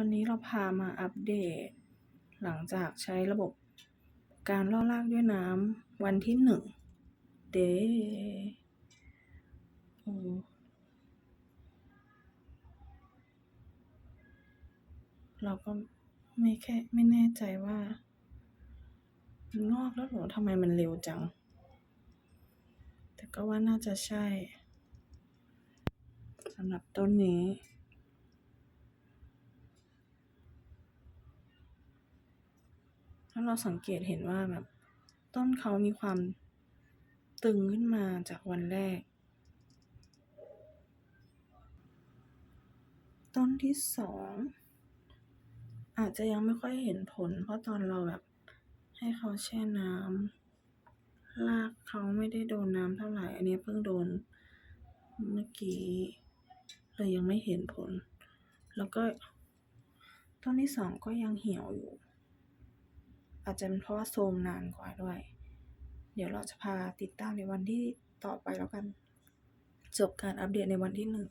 วันนี้เราพามาอัปเดต หลังจากใช้ระบบการล่อรากด้วยน้ำวันที่หนึ่งเดโอ้เราก็ไม่แค่ไม่แน่ใจว่า มันงอกแล้วหรอทำไมมันเร็วจัง แต่ก็ว่าน่าจะใช่สำหรับต้นนี้ ถ้าเราสังเกตเห็นว่าแบบต้นเขามีความตึงขึ้นมาจากวันแรก ต้นที่สองอาจจะยังไม่ค่อยเห็นผล เพราะตอนเราแบบให้เขาแช่น้ำรากเขาไม่ได้โดนน้ำเท่าไหร่ อันนี้เพิ่งโดนเมื่อกี้เลยยังไม่เห็นผล แล้วก็ต้นที่สองก็ยังเหี่ยวอยู่ อาจจะเป็นเพราะว่าโทมนานกว่าด้วย เดี๋ยวเราจะพาติดตามในวันที่ต่อไปแล้วกัน จบการอัปเดตในวันที่หนึ่ง